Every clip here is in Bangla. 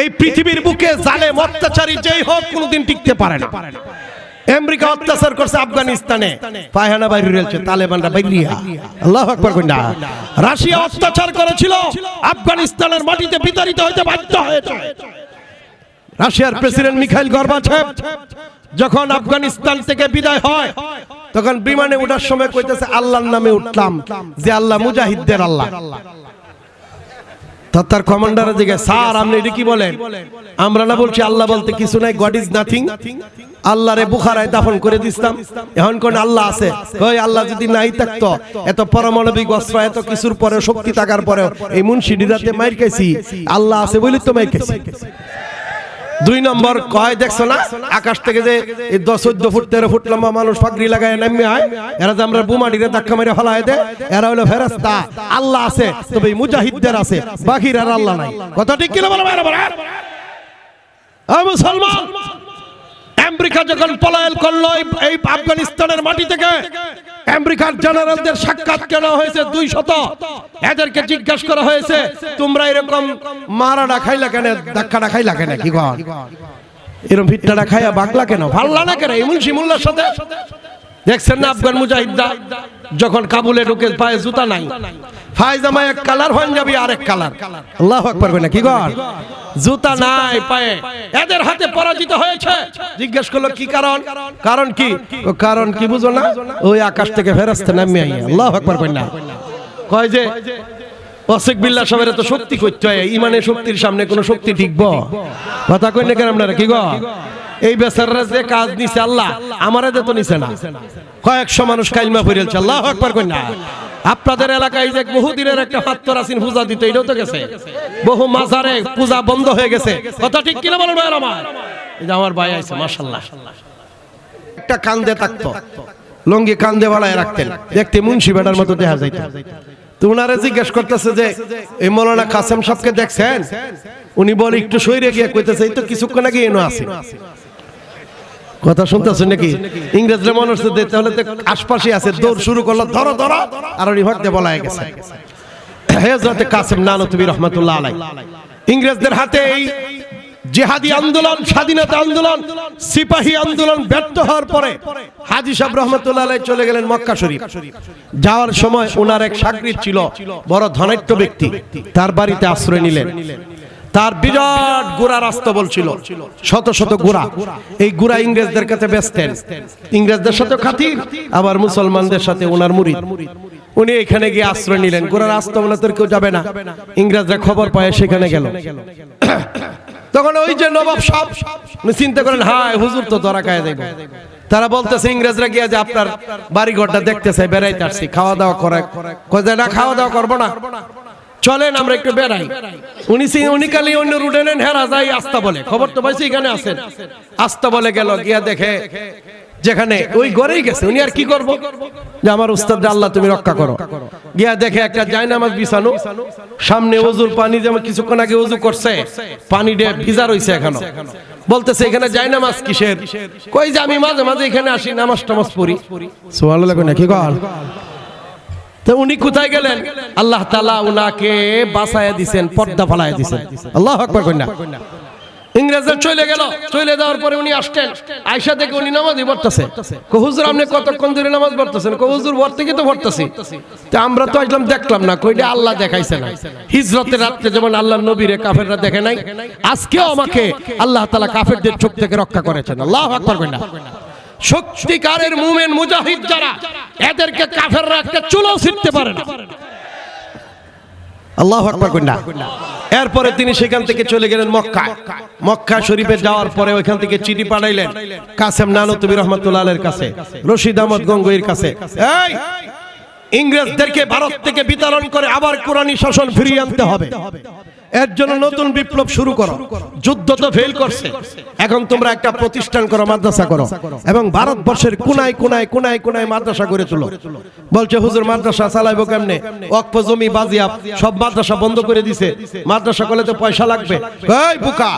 এই পৃথিবীর বুকে জালেম, অত্যাচারী যেই হোক, কোনোদিন টিকতে পারে না। আমেরিকা অত্যাচার করছে আফগানিস্তানে। পায়খানা বাইরে রয়েছে, তালেবানরা বাইরিয়া। আল্লাহ আকবার কইনা রাশিয়া অত্যাচার করেছিল, আফগানিস্তানের মাটিতে বিতাড়িত হইতে বাধ্য হয়েছে। রাশিয়ার প্রেসিডেন্ট মিখাইল গর্বাচেভ যখন আফগানিস্তান থেকে বিদায় হয়, তখন বিমানে ওঠার সময় কইতেছে, আল্লাহর নামে উঠলাম যে আল্লাহ মুজাহিদদের আল্লাহ। তার কমান্ডার দিকে, স্যার, আপনি এটা কি বলেন? আমরা না বলছি, আল্লাহ বলতে কিছু নাই গড ইজ নাথিং আল্লাহরে বুখারায় দাফন করে দিতাম এখন কোন আল্লাহ আছে? কই আল্লাহ যদি নাই থাকতো, এত পরমাণবিক অস্ত্র, এত কিছুর পরে শক্তি থাকার পরেও, এই মুন্সি ডিরাতে মাইর খাইছি। আল্লাহ আছে বলি তো মাইর খাইছি। দুই নম্বর কয় দেখছ না? আকাশ থেকে যে দশ, চোদ্দ ফুট, তেরো ফুট লম্বা মানুষ পাগড়ি লাগায় নামে হয় এরা যে আমরা বুমাডিরে ধাক্কা মেরে ফেলায় দে, এরা হলো ফেরাস্তা আল্লাহ আছে, তবে মুজাহিদদের আছে, বাকির আল্লাহ নাই। কথা ঠিক কিনা বলো মুসলমান! আমেরিকা যখন পলায়ন করল, এই- আফগানিস্তানের মাটি থেকে আমেরিকার জেনারেলদের সাক্ষাৎ কেনা হয়েছে দুই শত। এদেরকে জিজ্ঞাসা করা হয়েছে, তোমরা এরকম মারা খাইলা কেন ধাক্কাটা খাইলা কেন, কি কর? এরকম ভিট্টাটা খাইয়া বাগলা কেন? ভাল্লা না কেন? এমন শিমুল্লার সাথে? দেখছেন না আফগান মুজাহিদরা? যখন কাবুলে ঢুকে পায়ে জুতা নাই ফায়জামা এক কালার পাঞ্জাবি আরেক কালার। আল্লাহ আকবার না কি কর জুতা নাই পায়ে। এদের হাতে পরাজিত হয়েছে। জিজ্ঞেস করল কি কারণ? কারণ? কি? ও কারণ কি বুঝো না? ওই আকাশ থেকে ফেরস্তে নামে আই আল্লাহ আকবার না? কয় যে অসিক বিল্লাহ সবের এত শক্তি করতে হয় ইমানের শক্তির সামনে কোনো শক্তি টিকব কথা কই না কেন আপনারা কি গো এই বেচাররা যে কাজ নিছে আল্লাহ, আমারে তো নিছে না। কয়েকশো মানুষ কাইলমা ফিরেছে আল্লাহ আকবার কই না। আপনাদের এলাকায় যে বহুদিনের একটা হাত্তর আসিন পূজা দিত এটাও তো গেছে। বহু মাজারে পূজা বন্ধ হয়ে গেছে। কথা ঠিক কিনা বলেন ভাই আমার? এই যে আমার ভাই আছে মাশাল্লাহ একটা কান্দে থাকতো। লঙ্গি কান্দে বাড়ায় রাখতেন। দেখতে মুন্সি বেটার মতো দেখা যাইত। তো উনারে জিজ্ঞেস করতেছে যে, এই মৌলানা কাসেম সাহেবকে দেখছেন? উনি বলে, একটু সইরে গিয়ে কইতেছে, এই তো কিছুক্ষণ আগে এনো আছে। কথা শুনতেছেন নাকি? ইংরেজরা মনে যে তাহলে তো আশপাশে আছে দৌড় শুরু করল ধরো ধরো। আর হত্যা বলা গেছে। হেজরতে কাসেম নানতুবি রহমতুল্লাহ আলাই। ইংরেজদের হাতে এই জেহাদি আন্দোলন স্বাধীনতা আন্দোলন সিপাহী আন্দোলন ব্যর্থ হওয়ার পরে হাজি সাহেব রহমতুল্লাহ চলে গেলেন মক্কা শরীফ। যাওয়ার সময় ওনার এক সাগরিদ ছিল বড় ধনাঢ্য ব্যক্তি। তার বাড়িতে আশ্রয় নিলেন। তার বিরাট গোড়া রাস্তা বলছিল। শত শত গোড়া। এই গোড়া ইংরেজদের কাছে বেচতেন ইংরেজদের সাথে খাতির আবার মুসলমানদের সাথে ওনার মুরিদ। উনি এখানে গিয়ে আশ্রয় নিলেন। গোড়া রাস্তা বলে তোর কেউ যাবে না। ইংরেজরা খবর পায়, সেখানে গেল। তখন ওই যে নবাব সব চিন্তা করেন হায়, হুজুর তো ধরা খায় দেব। তারা বলতেছে, ইংরেজরা গিয়ে যে আপনার বাড়ি ঘরটা দেখতেছে, বেড়াইতে আসছি, খাওয়া দাওয়া করে না, খাওয়া দাওয়া করব না। চলেন, আমরা একটু বেড়াই। উনি উনি কালি অন্য রুটে নেন, হেরা যাই আস্তা বলে। খবর তো পাইছি, এখানে আছেন। আস্তা বলে গেল, গিয়া দেখে যেখানে ওই ঘরেই গেছে। উনি আর কি করব? যে আমার উস্তাদ আল্লাহ তুমি রক্ষা করো। গিয়া দেখে একটা জায়নামাজ বিছানো। সামনে ওজুর পানি যেমন কিছুক্ষণ আগে ওজু করছে, পানি ডে ভিজা রইছে এখনও। বলতেছে, এখানে জায়নামাজ কিসের? কই যে আমি মাঝে মাঝে এখানে আসি, নামাজ টামাজ পড়ি। সুবহানাল্লাহ কই না কি কর? তো উনি কোথায় গেলেন? আল্লাহ তালা উনাকে বাসায় দিছেন, পর্দা ফালায় দিছেন। আল্লাহ চলে গেল। চলে যাওয়ার পরে উনি আয়সা থেকে উনি নামাজই পড়তেছে। কো, হুজুর, আপনি কতক্ষণ ধরে নামাজ পড়তেছেন? কো, হুজুর ভর থেকে তো পড়তেছি। তো আমরা তো আসলাম, দেখলাম না। কইটা আল্লাহ দেখাইছে না। হিজরতের রাত্রে যেমন আল্লাহ নবীরে কাফেররা দেখে নাই, আজকেও আমাকে আল্লাহ তালা কাফেরদের চোখ থেকে রক্ষা করেছেন। আল্লাহ কন্যা সত্যিকারের মুমেন মুজাহিদ যারা, এদেরকে চুলো ছিটতে পারে না। আল্লাহ কন্যা এরপরে তিনি সেখান থেকে চলে গেলেন মক্কা। মক্কা শরীফে যাওয়ার পরে ওইখান থেকে চিঠি পাঠাইলেন কাসেম নানতুবি রহমতুল্লাহের কাছে, রশিদ আহমদ গঙ্গোইর কাছে। ইংরেজদেরকে ভারত থেকে বিতরণ করে আবার কোরআনী শাসন ফিরিয়ে আনতে হবে। এর জন্য নতুন বিপ্লব শুরু করো। যুদ্ধ তো ফেল করছে। এখন তোমরা একটা প্রতিষ্ঠান করো মাদ্রাসা করো। এবং ভারতবর্ষের কোনায় কোনায় কোনায় কোনায় মাদ্রাসা করে তুলো। বলছে হুজুর মাদ্রাসা চালাইবো কেমনে? অক্ষ জমি বাজিয়াব সব মাদ্রাসা বন্ধ করে দিছে। মাদ্রাসা করলে তো পয়সা লাগবে। এই বুকা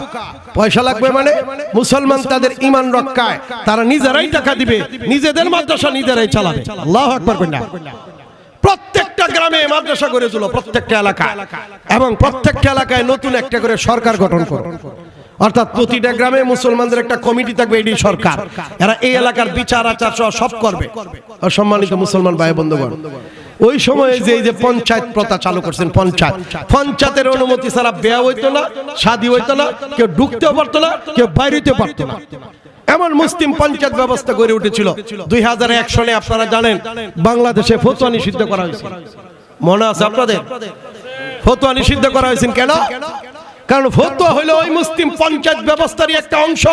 পয়সা লাগবে মানে মুসলমান তাদের ইমান রক্ষায়। তারা নিজেরাই টাকা দিবে নিজেদের মাদ্রাসা নিজেরাই চালাবে। আল্লাহ আকবার কন্যা প্রত্যেকটা গ্রামে মাদ্রাসা করে তুলো প্রত্যেকটা এলাকায়। এবং প্রত্যেকটা এলাকায় নতুন একটা করে সরকার গঠন করো। অর্থাৎ প্রতিটা গ্রামে মুসলমানদের একটা কমিটি থাকবে এটি সরকার। এরা এই এলাকার বিচার, আচার সহ সব করবে। সম্মানিত মুসলমান ভাই বন্ধুগণ, ওই সময়ে যে এই যে পঞ্চায়েত প্রথা চালু করছেন, পঞ্চায়েত। পঞ্চায়েতের অনুমতি ছাড়া বেয়া হইতো না শাদি হইতো না, কেউ ঢুকতেও পারতো না, কেউ বাইরেতেও পারতো না। এমন মুসলিম পঞ্চায়েত ব্যবস্থা গড়ে উঠেছিল। দুই হাজার এক সালে আপনারা জানেন, বাংলাদেশে ফতুয়া নিষিদ্ধ করা হয়েছে। মনে আছে আপনাদের? ফতুয়া নিষিদ্ধ করা হয়েছে কেন? কারণ ফতুয়া হলো ওই মুসলিম পঞ্চায়েত ব্যবস্থারই একটা অংশ।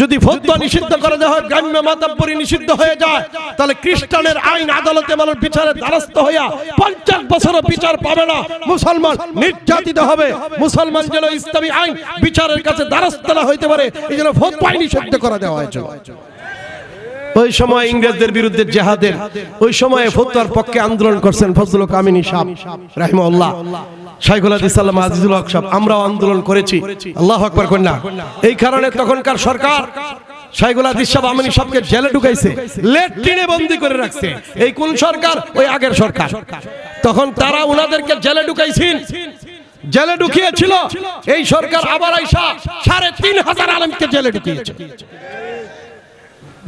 যদি ফতুয়া নিষিদ্ধ করা দেওয়া হয় গ্রাম্য মাতাব্বরি নিষিদ্ধ হয়ে যায়, তাহলে খ্রিস্টানের আইন আদালতে মানুষ বিচারের দ্বারস্থ হইয়া পঞ্চাশ বছরও বিচার পাবে না। মুসলমান নির্যাতিত হবে। মুসলমান যেন ইসলামী আইন বিচারের কাছে দ্বারস্থ না হইতে পারে, এই জন্য ফতুয়া নিষিদ্ধ করা দেওয়া হয়েছিল। ওই সময় ইংরেজদের বিরুদ্ধে জেহাদের, ওই সময়ে ফতুয়ার পক্ষে আন্দোলন করছেন ফজলুল কামিনী সাহ রাহিমাহুল্লাহ। শাইখুল সাল্লাম, আজিজুল হক সাহেব, আমরাও আন্দোলন করেছি। আল্লাহ আকবার কন্যা এই কারণে তখনকার সরকার জেলে ঢুকাইছে বন্দি করে রাখছে। এই কোন সরকার? ওই আগের সরকার। তখন তারা উনাদেরকে জেলে ঢুকাইছেন জেলে ঢুকিয়েছিল। এই সরকার আবার সাড়ে তিন হাজার আলমকে জেলে ঢুকিয়েছে।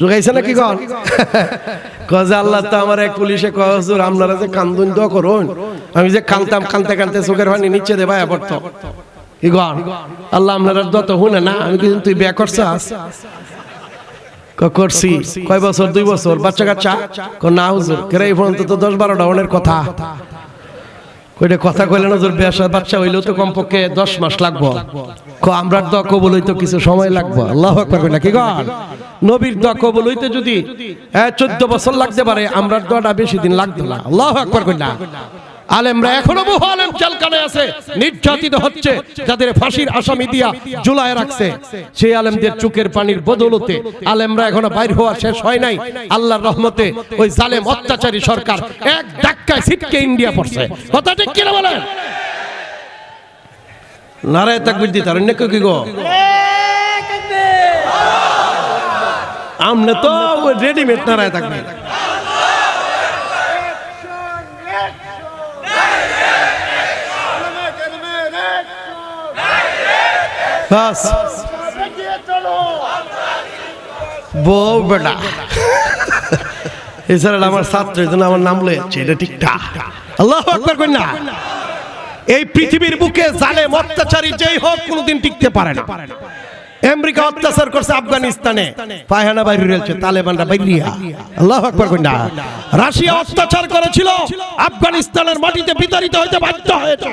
ঢুকাইছে কন? কজে আল্লাহ তো আমার এক পুলিশে কয় হুজুর আপনারা যে কান্দুন দোয়া করুন। আমি যে কানতাম কানতে কানতে চোখের পানি নিচে দে ভাইয়া পড়তো। কি গন আল্লাহ আপনারা দত হুনে না আমি কিন্তু তুই বিয়া করছাস? করছি। কয় বছর? দুই বছর। বাচ্চা কাচ্চা? না হুজুর কেরে এই পর্যন্ত তো দশ বারোটা অনের কথা। কইটা কথা কইলেন হুজুর বেশা বাচ্চা হইলেও তো কমপক্ষে দশ মাস লাগবো। আমরার দোয়া কবুল হইতে কিছু সময় লাগবো। আল্লাহ আকবার কইনা কি গান? নবীর দোয়া কবুল হইতে যদি চোদ্দ বছর লাগতে পারে আমরার দোয়াটা বেশি দিন লাগতো না। আল্লাহ আকবার কইনা। আলেমরা এখনও বহু আলেম চালকানে আছে নির্যাতিত হচ্ছে যাদের ফাঁসির আসামি দিয়া জুলায় রাখছে। সেই আলেমদের চোখের পানির বদলতে আলেমরা এখনও বাইর হওয়া শেষ হয় নাই। আল্লাহর রহমতে ওই জালেম অত্যাচারী সরকার এক ধাক্কায় ছিটকে ইন্ডিয়া পড়ছে। কথা ঠিক কিনা বলেন? নারায় তাকবির দিতে অন্য কি গো? আমনে তো রেডিমেড নারায় বাস। বউ বেটা। এছাড়া আমার ছাত্র আমার নাম লয়েছে এটা ঠিকঠাক আল্লাহ আকবার এই পৃথিবীর বুকে জালেম, অত্যাচারী যেই হোক, কোনোদিন টিকতে পারে না। আমেরিকা অত্যাচার করছে আফগানিস্তানে। পায়খানা বাইরে রয়েছে, তালেবানরা বাইরিয়া। আল্লাহ আকবার না। রাশিয়া অত্যাচার করেছিল, আফগানিস্তানের মাটিতে বিতাড়িত হইতে বাধ্য হয়েছে।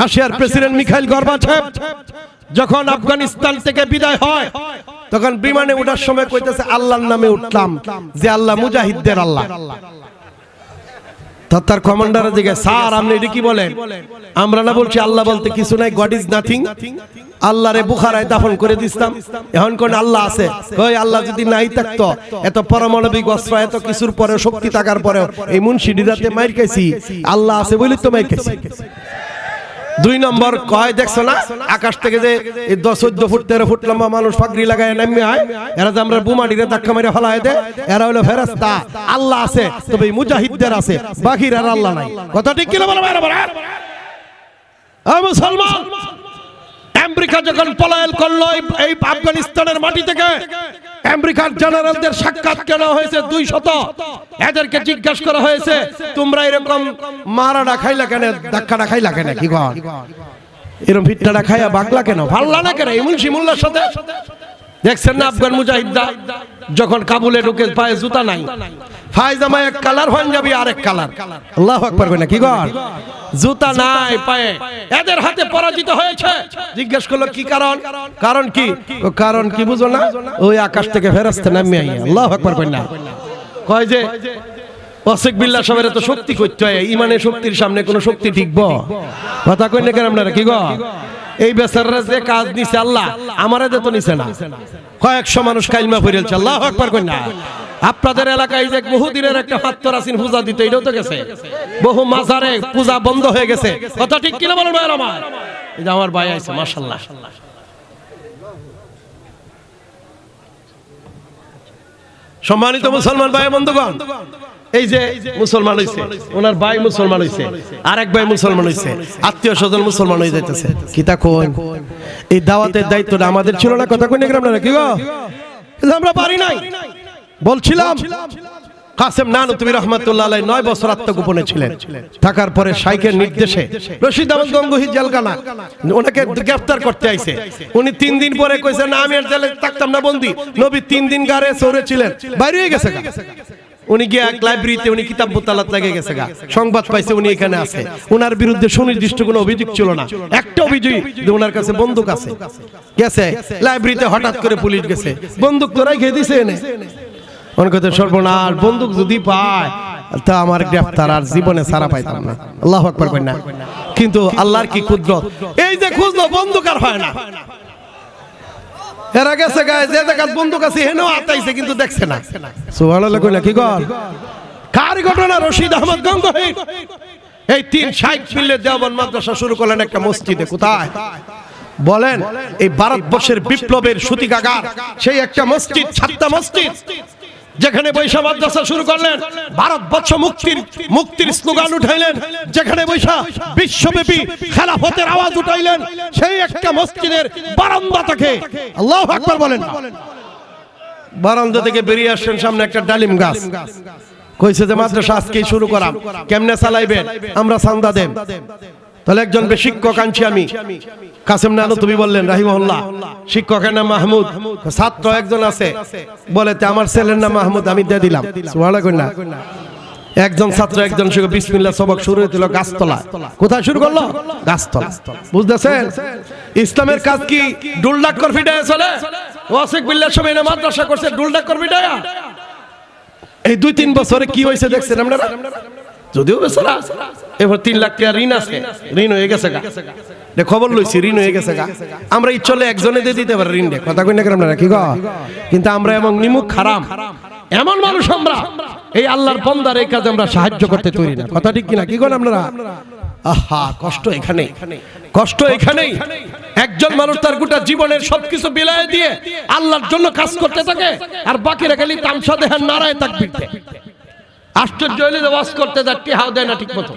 রাশিয়ার প্রেসিডেন্ট মিখাইল গর্বাচেভ যখন আফগানিস্তান থেকে বিদায় হয়, তখন বিমানে ওঠার সময় কইতেছে, আল্লাহর নামে উঠলাম যে আল্লাহ মুজাহিদদের আল্লাহ। তার কমান্ডার দিকে, স্যার, আপনি এটা কি বলেন? আমরা না বলছি, আল্লাহ বলতে কিছু নাই গড ইজ নাথিং আল্লাহরে বুখারায় দাফন করে দিতাম এখন কোন আল্লাহ আছে? কই, আল্লাহ যদি নাই থাকতো, এত পরমাণবিক অস্ত্র, এত কিছুর পরে শক্তি থাকার পরেও, এই মুন্সি দিদাতে মাইর খাইছি। আল্লাহ আছে বলি তো মাইর খাইছি। দুই নম্বর কয় দেখছ না? আকাশ থেকে যে দশ, চোদ্দ ফুট, তেরো ফুট লম্বা মানুষ পাগড়ি লাগায় নামে আয়। এরা যে আমরা বুমাডিরে ধাক্কা মেরে ফেলায় দে, এরা হলো ফেরাস্তা আল্লাহ আছে, তবে মুজাহিদদের আছে, বাকির আর আল্লাহ নাই। কথা ঠিক কিনা বলো মুসলমান! আমেরিকা যখন পলায়ন করল, এই- আফগানিস্তানের মাটি থেকে, আমেরিকার জেনারেলদের সাক্ষাৎ কেনা হয়েছে দুই শত এদেরকে জিজ্ঞাসা করা হয়েছে, তোমরা এরকম মারা না খাইলা কেন ধাক্কাটা খাইলা কেন, কি কর? এরকম ভিটটা খাইয়া বাগলা কেন? ভাল্লা না কেন? মুন্সি শিমুল্লার সাথে? দেখছেন না আফগান মুজাহিদরা? যখন কাবুলে ঢুকে পায়ে জুতা নাই। ফায়জামা এক কালার পাঞ্জাবি এক কালার। আল্লাহ কই না কি গর জুতা নাই পায়ে। এদের হাতে পরাজিত হয়েছে। জিজ্ঞেস করল, কি কারণ? কারণ কি? কারণ কি বুঝো না? ওই আকাশ থেকে ফেরাস্তে নামে আই আল্লাহ আকবার না কয় যে অসিক বিল্লাহ সবের তো শক্তি করতে হয়, ইমানের শক্তির সামনে কোনো শক্তি টিকব? কথা কই না কেন আপনারা, কি গো? এই বেচারারা যে কাজ নিছে আল্লাহ, আমারে তো নিছে না। কয়েকশো মানুষ কাইলমা ফিরেছে আল্লাহ আকবার কই না। আপনাদের এলাকায় যে বহুদিনের একটা হাত্তর আসিন পূজা দিতে, এটাও তো গেছে। বহু মাজারে পূজা বন্ধ হয়ে গেছে। কথা ঠিক কিনা বলেন ভাই আমার? এই যে আমার ভাই আছে মাশাল্লাহ সম্মানিত মুসলমান ভাই বন্ধুগণ এই যে মুসলমান হইছে, ওনার ভাই মুসলমান হইছে, আরেক ভাই মুসলমান হইছে, আত্মীয় স্বজন মুসলমান হয়ে যাইতেছে। কি তা কোন এই দাওয়াতের দায়িত্বটা আমাদের ছিল না, কথা কইনে গ্রাম না কি গো? আমরা পারি নাই। বলছিলাম, কাসেম নানু, তুমি রহমতুল্লাহ আলাই নয় বছর আত্মগোপনে ছিলেন। থাকার পরে শাইখের নির্দেশে রশিদ আহমদ গঙ্গোহী জেলখানা, ওনাকে গ্রেফতার করতে আইছে। উনি তিন দিন পরে কইছে, না, আমি আর জেলে থাকতাম না বন্দি। নবী তিন দিন গারে সরে ছিলেন। বাইরে হয়ে গেছে। উনি গিয়ে এক লাইব্রেরিতে উনি কিতাব মোতালাত লাগে গেছে গা। সংবাদ পাইছে উনি এখানে আছে। ওনার বিরুদ্ধে সুনির্দিষ্ট কোনো অভিযোগ ছিল না। একটা অভিযোগ ওনার কাছে বন্দুক আছে। গেছে। লাইব্রেরিতে হঠাৎ করে পুলিশ গেছে। বন্দুক তো খেয়ে দিছে এনে। মনে করতে সর্বনাশ, বন্দুক যদি পায়, তা আমার গ্রেফতার আর জীবনে সারা পাইতাম না। আল্লাহ আকবার না কিন্তু আল্লাহর কি কুদরত? এই যে খুঁজলো, বন্দুক আর হয় না। এরা গেছে গায়ে যে বন্দুক আছে হেনেও আতাইছে কিন্তু দেখছে না। সুবহানাল্লাহ কই না কি কর? কার ঘটনা? রশিদ আহমদ গঙ্গোহী এই তিন ষাট মিলে দেওয়ান মাদ্রাসা শুরু করলেন একটা মসজিদে কোথায়? বলেন এই ভারতবর্ষের বিপ্লবের সুতিকাগার সেই একটা মসজিদ ছাত্তা মসজিদ। যেখানে বৈশা মাদ্রাসা শুরু করলেন, ভারতবর্ষ মুক্তির মুক্তির স্লোগান উঠাইলেন। যেখানে বৈশা বিশ্বব্যাপী খেলাফতের আওয়াজ উঠাইলেন, সেই একটা মসজিদের বারান্দা থেকে। আল্লাহ আকবার বলেন। বারান্দা থেকে বেরিয়ে আসছেন সামনে একটা ডালিম গাছ। কইছে যে, মাদ্রাসা আজকেই শুরু করাম। কেমনে চালাইবেন আমরা চান্দা দেন তাহলে একজন শিক্ষক আনছি আমি। কাসেম নানু তুমি বললেন রাহিমহল্লা শিক্ষকের নাম মাহমুদ। ছাত্র একজন আছে। বলে আমার ছেলের নাম মাহমুদ, আমি দিয়ে দিলাম। না। একজন ছাত্র, একজন শিক্ষক, বিসমিল্লাহ, সবক শুরু হয়েছিল গাছতলা। কোথায় শুরু করল? গাছতলা। বুঝতেছেন? ইসলামের কাজ কি? ডুলডাক করফি ডায়া চলে? ওয়াসিক বিল্লাহ সবাই না মাদ্রাসা করছে ডুলডাক করফি ডায়া এই দুই তিন বছরে কি হয়েছে দেখছেন আপনারা? যদিও বেচারা, এবার তিন লাখ টাকা ঋণ আছে, ঋণ হয়ে গেছে গা। খবর লইছি, ঋণ হয়ে গেছে গা। আমরা ইচ্ছলে একজনে দিয়ে দিতে পারি ঋণ কথা কই না আপনারা, কি কিন্তু আমরা এমন নিমুখ খারাপ এমন মানুষ আমরা, এই আল্লাহর বন্দার এই কাজে আমরা সাহায্য করতে তৈরি না। কথা ঠিক কিনা, কি করেন আপনারা? আহা, কষ্ট এখানে। কষ্ট এখানেই। একজন মানুষ তার গোটা জীবনের সবকিছু বিলায় দিয়ে আল্লাহর জন্য কাজ করতে থাকে, আর বাকিরা খালি তামসা দেহার নারায় তাকবির আশ্চর্য হইলে যে ওয়াজ করতে যায়, টেহাও দেয় না ঠিক মতো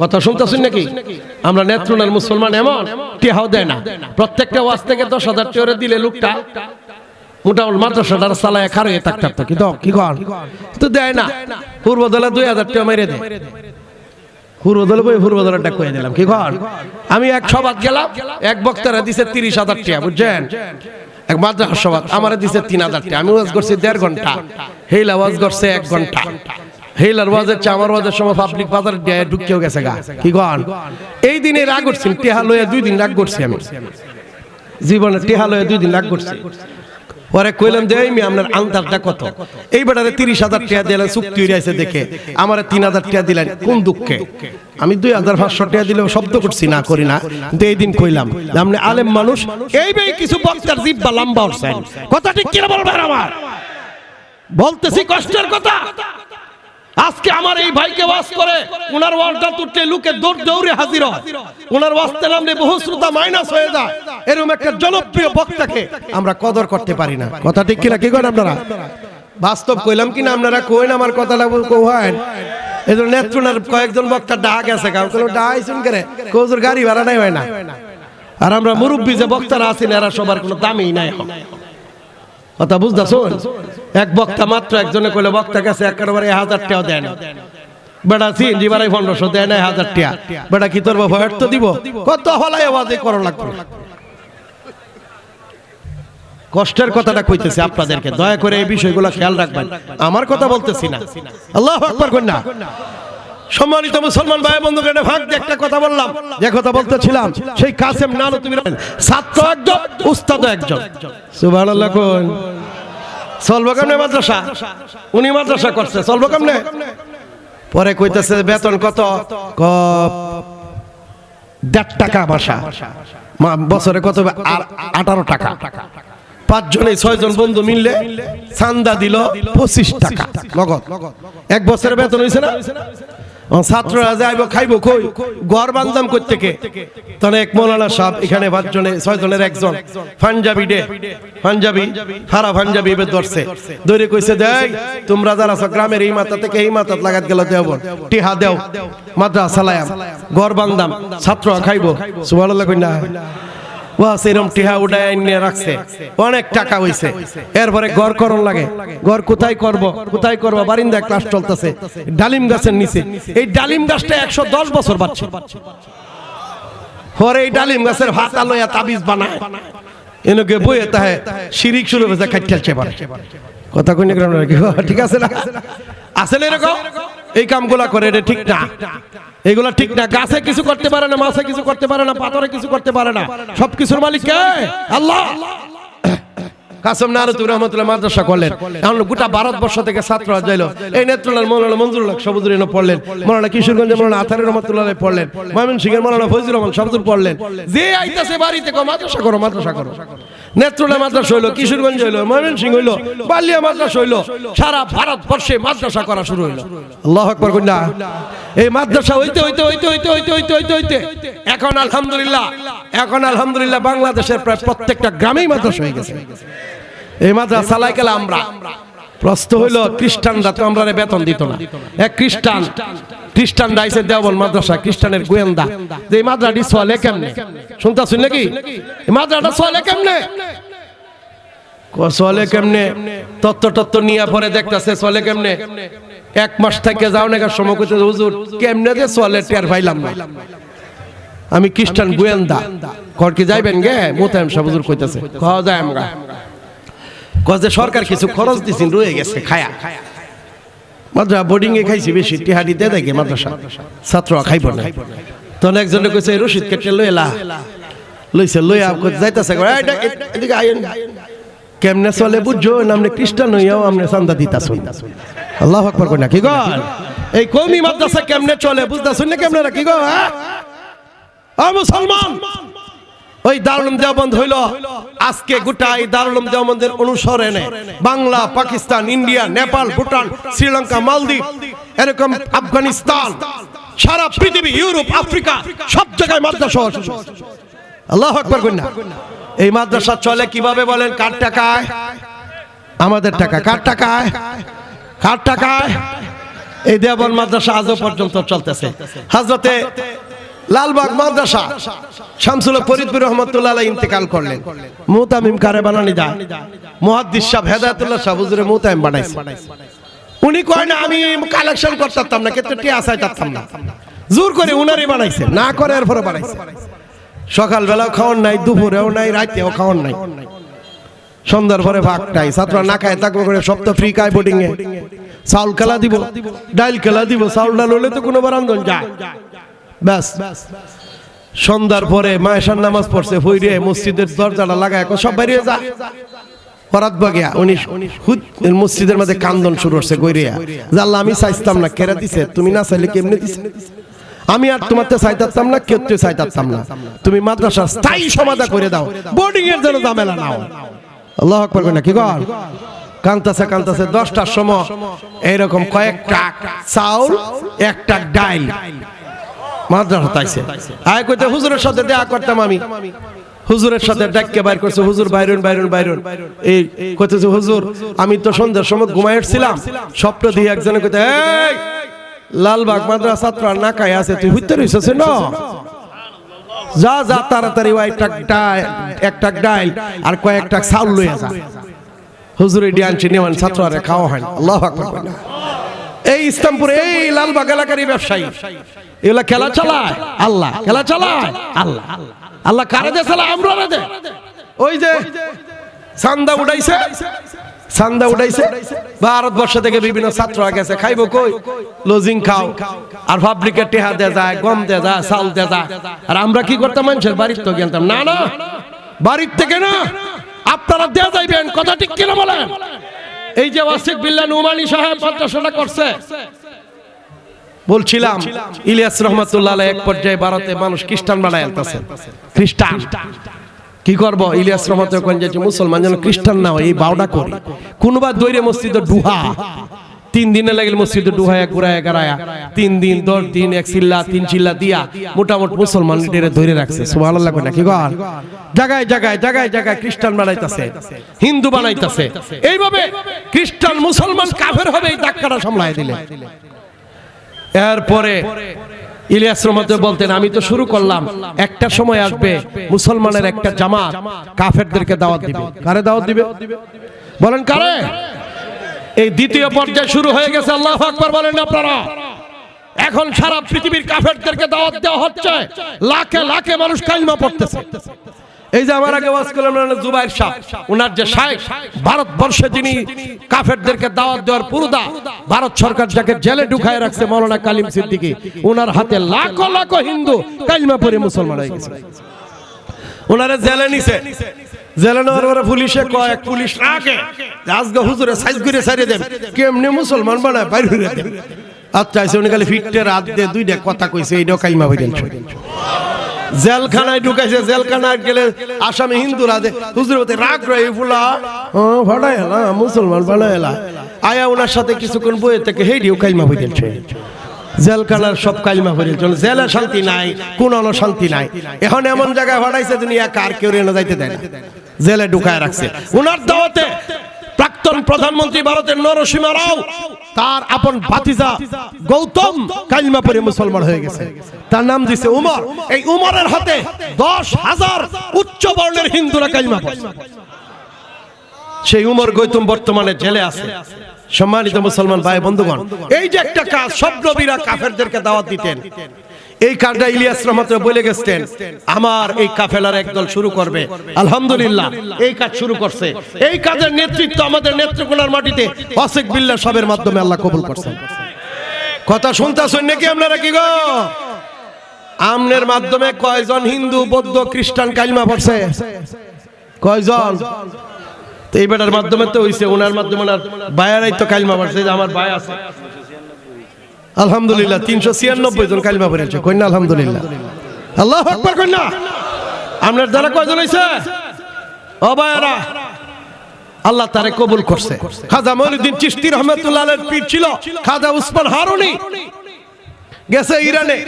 কথা শুনতেছেন নাকি? আমরা নেত্রনার মুসলমান এমন, টেহাও দেয় না। প্রত্যেকটা ওয়াজ থেকে দশ হাজার টেহরে দিলে লোকটা মোটামুটি কি তো দেয় না। দুই হাজার টাকা মেরে বই দিলাম, কি আমি এক সভাত গেলাম, এক বক্তারা দিছে তিরিশ হাজার টাকা বুঝছেন? এক মাদ্রাসা সভাত, আমার দিছে তিন হাজার টাকা। আমি ওয়াজ করছি দেড় ঘণ্টা। হেইল আওয়াজ করছে এক ঘণ্টা। হেইলার ওয়াজের চেয়ে আমার ওয়াজের সময় পাবলিক বাজার দিয়ে ঢুকিয়েও গেছে গা। কি কন? এই দিনে রাগ করছি, টেহা লয়ে দুই দিন রাগ করছি আমি। জীবনে টেহা লয়ে দুই দিন রাগ করছি। পরে কইলাম যে, এই আপনার আন্তারটা কত? এই বেটারে তিরিশ হাজার টাকা দিলেন চুক্তি হয়েছে দেখে। আমার তিন হাজার টাকা দিলেন। কোন দুঃখে? আমি দুই হাজার পাঁচশো টাকা দিলেও শব্দ করছি, না করি না। কিন্তু এই দিন কইলাম আপনি আলেম মানুষ, এই বেই কিছু বক্তার জিব্বা লম্বা উঠছেন কথা ঠিক কিনা বলবেন আমার? বলতেছি কষ্টের কথা। আজকে আমার এই ভাইকে ওয়াজ করে ওনার ওয়াজটা তুলতে লোকে দৌড় দৌড়ে হাজির হয়। ওনার ওয়াজতে নামলে বহু শ্রোতা মাইনাস হয়ে যায়। এরকম একটা জনপ্রিয় বক্তাকে আমরা কদর করতে পারি না। কথা ঠিক কিনা কি করেন আপনারা? বাস্তব কইলাম কিনা আপনারা কইন আমার কথাটা কোহেন এই জন্য নেত্রনার কয়েকজন বক্তা ডাক আছে কাউ কোনো ডাই শুন করে কৌজোর গাড়ি ভাড়া নাই হয় না। আর আমরা মুরব্বী যে বক্তারা আছেন, এরা সবার কোনো দামই নাই কথা বুঝতেছ এক বক্তা মাত্র, একজনে কইলে, বক্তা কাছে একেবারে হাজার টাকা দেয় না। বেটা, সিএনজি বাড়াই পনেরোশো দেয় না হাজার টাকা বেটা, কি তোর ভয়ের তো দিব? কত হলাই আওয়াজে করো লাগবে। কষ্টের কথাটা কইতেছি আপনাদেরকে, দয়া করে এই বিষয়গুলো খেয়াল রাখবেন। আমার কথা বলতেছি না। আল্লাহ আকবার কন্যা সম্মানিত মুসলমান ভাই বন্ধুকে ভাগ দিয়ে একটা কথা বললাম। যে কথা বলতেছিলাম, সেই কাসেম নানু, তুমি ছাত্র একজন উস্তাদ একজন। সুবহানাল্লাহ কোন চলবো কেমনে মাদ্রাসা? উনি মাদ্রাসা করছে, চলবো কেমনে? পরে কইতেছে বেতন কত? দেড় টাকা মা- বছরে কত? আর আঠারো টাকা। পাঁচজনে ছয়জন বন্ধু মিললে চান্দা দিল পঁচিশ টাকা। নগদ। এক বছরের বেতন হয়েছে না? ছাত্ররা যাইব খাইব কই? গড় বান্দাম করতে কে? তখন এক মৌলানা সাহেব এখানে পাঁচজনে ছয় জনের একজন। পাঞ্জাবি ডে পাঞ্জাবি হারা পাঞ্জাবি এবার ধরছে। ধরে কইছে দেই তোমরা যারা গ্রামের এই মাথা থেকে এই মাথা লাগাত গেল দেব টিহা দেও মাদ্রাসা সালায়াম গড় বান্দাম ছাত্ররা খাইব। সুবহানাল্লাহ কইনা। টাকা হইছে। এরপরে লাগে। কোথায় কোথায় ডালিম গাছের নিচে। এই ডালিম গাছটা একশো দশ বছর এই ডালিম গাছের তাবিজ বইয়ে তাহে শিরিক শুরু হয়েছে কথা ঠিক আছে না? আসলে এরকম? এই কামগুলা করে, এটা ঠিক না। এগুলা ঠিক না। গাছে কিছু করতে পারে না, মাছে কিছু করতে পারে না, পাথরে কিছু করতে পারে না। সব কিছুর মালিক কে? আল্লাহ। কাসম রহমতুল্লাহ মাদ্রাসা করলেন। এখন গোটা ভারতবর্ষ থেকে ছাত্ররা যাইলো। এই নেত্রলাল মৌলানা মঞ্জুরুল হক সবুজুর পড়লেন। মৌলানা কিশোরগঞ্জে মৌলানা আথারি রহমতুল্লাহ পড়লেন। ময়মন সিংহের মৌলানা ফজলুর রহমান সবুজুর পড়লেন। যে আইতাছে বাড়িতে মাদ্রাসা করো মাদ্রাসা করো। নেত্রলা মাদ্রাসা হইল কিশোরগঞ্জ হইল ময়মন সিং হইল বালিয়া মাদ্রাসা হইল সারা ভারতবর্ষে মাদ্রাসা করা শুরু হইল। আল্লাহ আকবার কন্যা এই মাদ্রাসা হইতে হইতে হইতে হইতে হইতে হইতে হইতে হইতে এখন আলহামদুলিল্লাহ এখন আলহামদুলিল্লাহ বাংলাদেশের প্রায় প্রত্যেকটা গ্রামেই মাদ্রাসা হয়ে গেছে। এই মাদ্রাসা চালাই গেলে আমরা। প্রশ্ন হইল খ্রিস্টানরা তো আমরা বেতন দিত না। এক খ্রিস্টান খ্রিস্টান রাইসে দেওয়াল মাদ্রাসা, খ্রিস্টানের গোয়েন্দা। যে এই মাদ্রাটি চলে কেমনে? শুনতেছেন নাকি? এই মাদ্রাটা চলে কেমনে? চলে কেমনে? তত্ত্ব তত্ত্ব নিয়ে পরে দেখতেছে, চলে কেমনে? এক মাস থেকে যাও না সময় করতে হুজুর, কেমনে যে চলে টের পাইলাম না। আমি খ্রিস্টান গোয়েন্দা। কর কি যাইবেন গে? মোতায়েম সাহেব হুজুর কইতাছে। খাওয়া যায় আমরা। কজে সরকার কিছু খরচ দিছেন, রয়ে গেছে, খায়া। মাদ্রা এ খাইছি বেশি টিহাডি দে দেখে মাদ্রাসা। ছাত্র খাইব না। তখন একজনে কইছে রশিদ কেটে লই এলা লইছে লই যাইতাছে এদিকে আইন কেমনে চলে বুঝছ নামনে খ্রিস্টান হইয়াও আমনে চান্দা দিতাছুন? আল্লাহ আকবার কই না, কি গো এই কওমি মাদ্রাসা কেমনে চলে বুঝতাছুন না, কেমনে কি গো হ্যাঁ? ও মুসলমান! ওই দারুল দেওবন্দ হইল আজকে গোটা এই দারুল দেওবন্দের অনুসরণে বাংলা, পাকিস্তান, ইন্ডিয়া, নেপাল, ভুটান, শ্রীলঙ্কা, মালদ্বীপ, এরকম আফগানিস্তান, সারা পৃথিবী, ইউরোপ, আফ্রিকা, সব জায়গায় মাদ্রাসা আল্লাহ আকবার কন্যা এই মাদ্রাসা চলে কীভাবে বলেন? কার টাকায়? আমাদের টাকা কার টাকায়? কার টাকায়? এই দেওবন্দ মাদ্রাসা আজও পর্যন্ত চলতেছে। হাজরতে লালবাগ মাদ্রাসা শামসুল ফরিদপুর রহমতুল্লাহ ইন্তেকাল করলেন। মুতামিম কারে বানানি যায় মুহাদ্দিস সাহেব হেদায়েতুল্লাহ সাহেব হুজুরে মুতামিম বানাইছে। উনি কয় না, আমি কালেকশন করতাম না কিন্তু টিয়া চাইতাম না। জোর করে উনারই বানাইছে, না করে এরপরে বানাইছে। সকাল বেলাও খাওয়ান নাই, দুপুরেও নাই রাতেও খাওয়ান নাই। সন্ধ্যার পরে ভাগটাই ছাত্ররা না খায় থাকবে করে সপ্তাহ ফ্রি খায় বোর্ডিং এ চাউল খেলা দিব, ডাইল খেলা দিব চাউল ডাল হলে তো কোনো বারান্দন যায়। ব্যাস। সন্ধ্যার পরে মায়েশার নামাজ পড়ছে ফইরে মসজিদের দরজাটা লাগায় সব বাইরে যা। মসজিদের মধ্যে কান্দন শুরু হচ্ছে গৈরিয়া জাল্লা আমি চাইতাম না কেরা দিছে, তুমি না চাইলে কেমনে দিছে? আমি আর তোমার চাইতাম না কেউ চাইতাম না। তুমি মাদ্রাসা স্থায়ী সমাধা করে দাও বোর্ডিং এর জন্য ঝামেলা নাও। আল্লাহ আকবার না, কি কর? কান্তাছে কান্তাছে, দশটার সময় এইরকম কয়েকটা চাউল, একটা ডাইল মাদ্রাসা আয় কইতে হুজুরের সাথে দেখা করতাম আমি। হুজুরের সাথে ডাক্কে বাইর করছে, হুজুর এই কইতেছে, হুজুর, আমি তো সন্ধ্যার সময় ঘুমাই উঠছিলাম স্বপ্ন দিয়ে একজনে কইতে, এই, লালবাগ মাদ্রাসা ছাত্র আর না খাই আছে, তুই হইতে রইছস না যা যা, তাড়াতাড়ি ওই একটা ডাল ডাল আর কয়েকটা চাউল লইয়া যা। হুজুর এই ডিয়ান চিনিমান ছাত্র আরে খাওয়া হয় আল্লাহু আকবার। এই ইসলামপুরে, এই লালবাগ এলাকারই ব্যবসায়ী। এগুলা খেলা চালায়। আল্লাহ, খেলা চালায়। আল্লাহ আল্লাহ কারে দে চালায় আমরা দে। ওই যে চান্দা উঠাইছে। চান্দা উঠাইছে। ভারতবর্ষ থেকে বিভিন্ন ছাত্ররা গেছে। খাইবো কই? লজিং খাও। আর পাবলিকের টেহা দে যায়, গম দে যায়, চাল দে যায়। আর আমরা কি করতাম? মানুষের বাড়ির তো গেলতাম না না। বাড়ির থেকে না। আপনারা দেয়া যাইবেন। কথা ঠিক কিনা বলেন? এই যে ওয়াসিক বিল্লাহ নুমানি সাহেব মাদ্রাসাটা করছে। বলছিলাম, ইলিয়াস রহমতুল্লাহ এক পর্যায়ে ভারতে মানুষ খ্রিস্টান বানায় আনতেছে। খ্রিস্টান। কি করব? ইলিয়াস রহমত কোন যে মুসলমান যেন খ্রিস্টান না হয়, এই বাউডা করি। কোনবা দৈরে মসজিদে ডুহা। তিন দিনে লাগিল মসজিদে ডুহায়া ঘুরায়া গারায়া। তিন দিন, দশ দিন, এক চিল্লা, তিন চিল্লা দিয়া মোটামুটি মুসলমান ডেরে ধরে রাখছে। সুবহানাল্লাহ কই নাকি গর জায়গায় জায়গায় জায়গায় জায়গায় খ্রিস্টান বানাইতাছে। হিন্দু বানাইতাছে। এইভাবে খ্রিস্টান মুসলমান কাফের হবে এই ধাক্কাটা সামলাই দিলে। এরপরে ইলিয়াস রহমত বলতেন, আমি তো শুরু করলাম। একটা সময় আসবে মুসলমানের একটা জামাত কাফেরদেরকে দাওয়াত দিবে। কারে দাওয়াত দিবে? বলেন কারে? এই দ্বিতীয় পর্যায়ে শুরু হয়ে গেছে, আল্লাহ আকবার বলেন আপনারা। এখন সারা পৃথিবীর কাফেরদেরকে দাওয়াত দেওয়া হচ্ছে। লাখে লাখে মানুষ কালিমা পড়তেছে। এই যে আমার আগে ওয়াজ করলাম জুবাইর শাহ ওনার যে শাইখ, ভারতবর্ষে যিনি কাফেরদেরকে দাওয়াত দেওয়ার পুরুদা, ভারত সরকার যাকে জেলে ঢুকায় রাখছে মৌলানা কালিম সিদ্দিকী, ওনার হাতে লাখো লাখো হিন্দু কালিমা পড়ে মুসলমান হয়ে গেছে। ওনারে জেলে নিছে। জেলে নেওয়ার পরে পুলিশে কয় এক পুলিশ রাখে আজকে হুজুরে সাইজ করে সারিয়ে দেন। কেমনে মুসলমান বানায়, বাইরে হয়ে দেন। আচ্ছা উনি খালি ফিটতে রাত দিয়ে দুইটা কথা কইছে, এইটাও কালিমা হয়ে জেলখানায় ঢুকাইছে জেলখানায় গেলে আসামি হিন্দুরা যে রাগ রয়ে ফুলা। ও ভাড়াই এলা, মুসলমান ভাড়াই এলা। আয়া ওনার সাথে কিছুক্ষণ বইয়ে থেকে হেই দিও কালিমা হয়ে গেছে জেলখানার সব কালিমা হয়ে গেছে জেলে শান্তি নাই কোন শান্তি নাই। এখন এমন জায়গায় ভাড়াইছে দুনিয়া, কার কেউ রেনো যাইতে দেয় না। জেলে ঢুকায় রাখছে। ওনার দাওয়াতে প্রাক্তন প্রধানমন্ত্রী ভারতের নরসিমা রাও তার আপন ভাতিজা গৌতম কালিমা পরে মুসলমান হয়ে গেছে। তার নাম দিছে উমর। এই উমরের হাতে দশ হাজার উচ্চ বর্ণের হিন্দুরা কালিমা সেই উমর গৌতম বর্তমানে জেলে আছে। সম্মানিত মুসলমান ভাই বন্ধুগণ এই যে একটা কাজ সব নবীরা কাফেরদেরকে দাওয়াত দিতেন। এই কাজটা ইলিয়াস রহমত বলে গেছেন, আমার এই কাফেলার একদল শুরু করবে। আলহামদুলিল্লাহ, এই কাজ শুরু করছে। এই কাজের নেতৃত্ব আমাদের নেত্রকোনার মাটিতে অসেক বিল্লাহ সবের মাধ্যমে আল্লাহ কবুল করছেন। কথা শুনতেছেন নাকি আপনারা কি গো? আমনের মাধ্যমে কয়জন হিন্দু, বৌদ্ধ, খ্রিস্টান কালিমা পড়ছে? কয়জন? তো এই বেটার মাধ্যমে তো হইছে, ওনার মাধ্যমে ওনার বায়ারাই তো কালিমা পড়ছে যে আমার ভাই আছে। আলহামদুলিল্লাহ, তিনশো ছিয়ানব্বই জন কালিমা পড়েছে কন্যা, আলহামদুলিল্লাহ। আল্লাহ কন্যা। আপনার দ্বারা কয়জন হয়েছে ভাইয়ারা, আল্লাহ তারে কবুল করছে। খাজা মঈনুদ্দিন চিশতি রহমাতুল্লাহ পীর ছিল, খাজা উসমান হারুনি। গেছে ইরানে।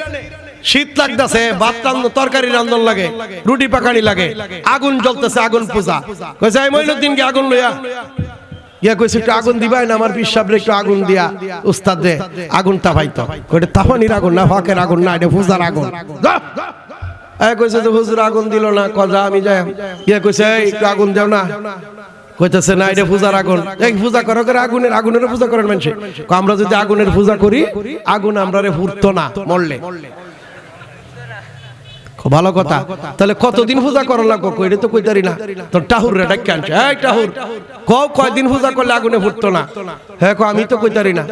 শীত লাগতেছে, ভাত রান্ধ তরকারি রান্ধন লাগে, রুটি পাকানি লাগে, আগুন জ্বলতেছে আগুন পূজা। কইছে, এই মঈনুদ্দিন কি আগুন লইয়া ইয়া কইছে, একটু আগুন দিবাই না আমার পিসাবরে, একটু আগুন দিয়া, উস্তাদ দে আগুন তাপাইতো কইতে তাপানির আগুন না হকের আগুন না, এটা পূজার আগুন। এই কইছে যে, হুজুর আগুন দিল না, কজা, আমি যাই ইয়া কইছে, এই, একটু আগুন দাও না। কইতেছে, না, এটা পূজার আগুন। এই পূজা করো, করে আগুনের আগুনের পূজা করেন মানুষে। আমরা যদি আগুনের পূজা করি, আগুন আমরা রে ফুরতো না, মরলে। ভালো কথা। তাহলে কতদিন পূজা করা লাগবো? কইরে তো কইতারি না। তোর টাহুর রে ডাক্কা আনছে? এই টাহুর। ক কয়দিন পূজা করলে আগুনে ফুটতো না? হ্যাঁ ক আমি তো কইতারি না।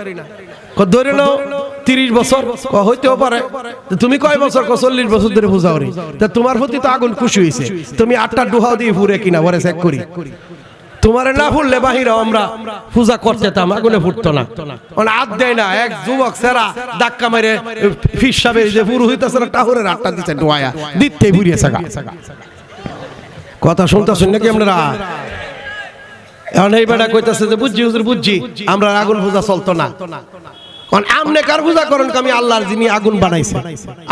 ক ধরে নাও তিরিশ বছর। ক হইতেও পারে। তো তুমি কয় বছর? ক চল্লিশ বছর ধরে পূজা করি। তা তোমার প্রতি তো আগুন খুশি হয়েছে তুমি আটটা ডুহাও দিয়ে ফুরে কিনা পরে চেক করি। তোমারে না ফুললে বাহিরা আমরা পূজা করতেতাম আগুনে ফুটতো না। মানে হাত দেয় না, এক যুবক সেরা ধাক্কা মেরে ফিস সাহেব যে পুরোহিত আছে না, টাহুরের আটটা দিচ্ছে ডোয়া দিতে বুড়িয়েছে গা। কথা শুনতেছেন নাকি আপনারা? এখন এই বেটা কইতাছে যে, বুঝছি হুজুর, বুঝছি, আমরা আগুন পূজা চলতো না। কারণ আমনে কার পূজা করেন আমি আল্লাহর যিনি আগুন বানাইছে।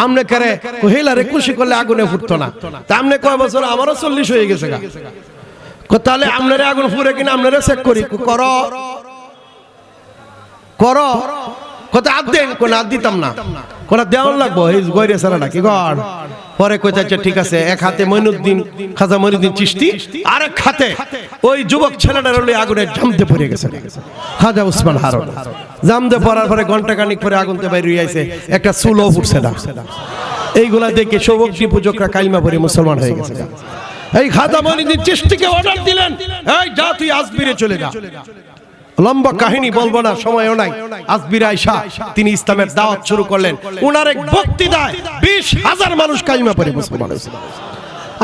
আমনে কারে হেলারে খুশি করলে আগুনে ফুটতো না। তা আমনে কয় বছর? আমারও চল্লিশ হয়ে গেছে গা। তাহলে আপনারে আগুন ফুরে কিনা আপনারে চেক করি। কর। দেন কোন দিতাম না। কোন লাগবো, এই গইরে সারাটা কি গড়। পরে কইতে আচ্ছা ঠিক আছে, এক হাতে খাজা চিশতি, আর এক হাতে ওই যুবক ছেলেটার হলে আগুনে জামতে পড়ে গেছে। খাজা উসমান হারুন। জামতে পড়ার পরে ঘণ্টা খানিক পরে আগুনতে বাইরে আইছে, একটা চুলো ফুটছে না। এইগুলা দেখে সবকটি পূজকরা কালিমা পরে মুসলমান হয়ে গেছে। এই খাদা মইনুদ্দিন চিষ্টিকে অর্ডার দিলেন। এই যা তুই আজমিরে চলে যা। লম্বা কাহিনী বলব না, সময়ও নাই। আজবির আয়সা তিনি ইসলামের দাওয়াত শুরু করলেন। উনার এক বক্তৃতায় বিশ হাজার মানুষ কাইমা পরে মুসলমান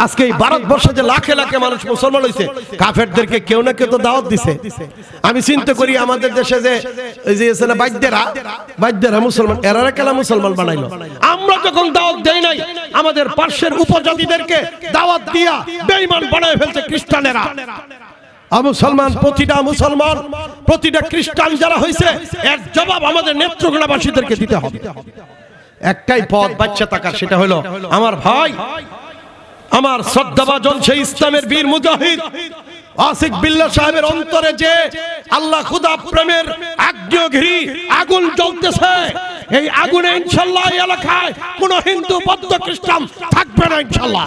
আজকে এই ভারতবর্ষে যে লাখে লাখে মানুষ মুসলমান হয়েছে কাফেরদেরকে কেউ না কেউ তো দাওয়াত দিছে। আমি চিন্তা করি আমাদের দেশে যে এই যে আছে না বাদ্যেরা বাদ্যেরা মুসলমান, এরারা কেলা মুসলমান বানাইলো? আমরা যখন দাওয়াত দেই নাই, আমাদের পার্শ্বের উপজাতিদেরকে দাওয়াত দিয়া বেঈমান বানায় ফেলছে খ্রিস্টানেরা। মুসলমান, প্রতিটা মুসলমান, প্রতিটা খ্রিস্টান যারা হয়েছে এর জবাব আমাদের নেত্রকোনাবাসীদেরকে দিতে হবে। একটাই পথ বাচ্চা থাকার, সেটা হলো, আমার ভাই আমার শ্রদ্ধাভাজন সেই ইসলামের বীর মুজাহিদ, আসিক বিল্লাহ সাহেবের অন্তরে যে আল্লাহ খুদা প্রেমের আগ্নেয়গিরি আগুন জ্বলতেছে। এই আগুনে ইনশাল্লাহ এলাকায় কোন হিন্দু, বৌদ্ধ, খ্রিস্টান থাকবে না ইনশাল্লাহ।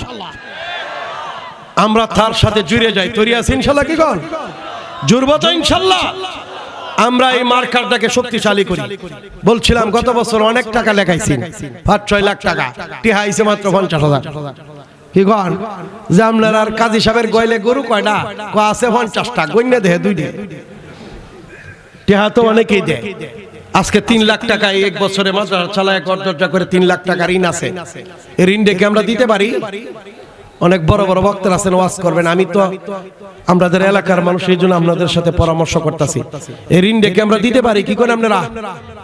আমরা তার সাথে জুড়ে যাই। তৈরি আছি ইনশাল্লাহ কি কর জুড়ব তো ইনশাল্লাহ। আমরা এই মার্কারটাকে শক্তিশালী করি। বলছিলাম, গত বছর অনেক টাকা লেখাইছি। পাঁচ, ছয় লাখ টাকা। টিহা আইছে মাত্র পঞ্চাশ হাজার। কি কন? যে আপনার আর কাজী সাহেবের গয়লে গরু কয়টা ক আছে পঞ্চাশটা গণ্যে দেহে দুই দে। টিহা তো অনেকেই দেয়। আজকে তিন লাখ টাকা এক বছরে মাত্র চালায় দরজা করে তিন লাখ টাকা ঋণ আছে। এই ঋণ ডেকে আমরা দিতে পারি। অনেক বড় বড় বক্তারা আছেন, ওয়াজ করবেন। আমি তো আমাদের এলাকার মানুষ, এই জন্য আপনাদের সাথে পরামর্শ করতেছি। এই ঋণ ডেকে আমরা দিতে পারি। কি করে আপনারা?